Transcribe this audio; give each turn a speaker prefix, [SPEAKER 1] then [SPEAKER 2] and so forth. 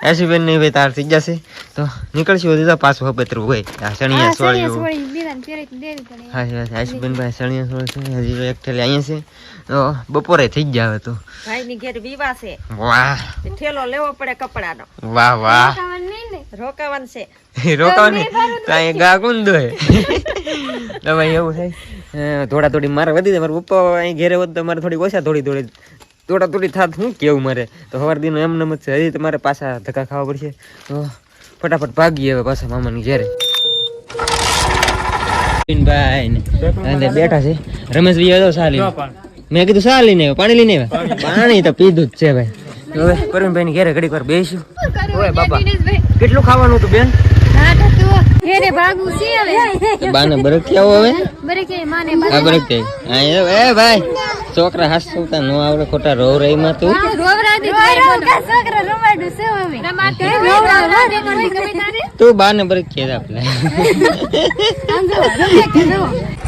[SPEAKER 1] એસીબેન નહીં ભાઈ તાર થઈ જશે તો નીકળશું હજી તો પાછું હબતરું હોય આ સોળિયું હા હા આશુબેન ભાઈ ચણિયા સોળ છે હજી એક ઠેલી અહીંયા છે તો બપોરે થઈ જ જાવે તો.
[SPEAKER 2] ભાઈ ઘેર વિવાહ છે.
[SPEAKER 1] વાહ.
[SPEAKER 2] ઠેલો લેવો પડે કપડાનો.
[SPEAKER 1] વાહ વાહ.
[SPEAKER 2] રોકાવાનું છે.
[SPEAKER 1] રોકાવાની ત્યાં ગા કોણ દો તો ભાઈ એવું થાય. થોડા થોડી મારે વધી જાય મારા પપ્પા અહીં ઘેરે હોત તો મારે થોડી ઓછા થોડી થોડી થોડા તોડી થાત હું કેવું મારે? તો સવાર દિન એમ નમ જ છે હજી તમારે પાછા ધક્કા ખાવા પડશે. તો ફટાફટ ભાગીએ હવે પાછા મામાની ઘેરે. ભાઈ બેઠા છે. રમેશ ભાઈ આવ્યો સાલી મેં કીધું સા લઈને આવ્યો પાણી લઈને આવ્યા. પાણી. તો પીધું જ છે ભાઈ. હવે પરવીનભાઈ ની ઘેરે ઘડીક વાર બેસીશું ઓય બાપા કેટલું ખાવાનું હતું બેન?
[SPEAKER 3] હેરે ભાગું છે હવે.
[SPEAKER 1] બાને બરક હવે?
[SPEAKER 3] માને
[SPEAKER 1] બરક એ એ ભાઈ. છોકરા હાસતા નો આવડે ખોટા રોવ રહી માં તું તું બાને બરક કે આપણે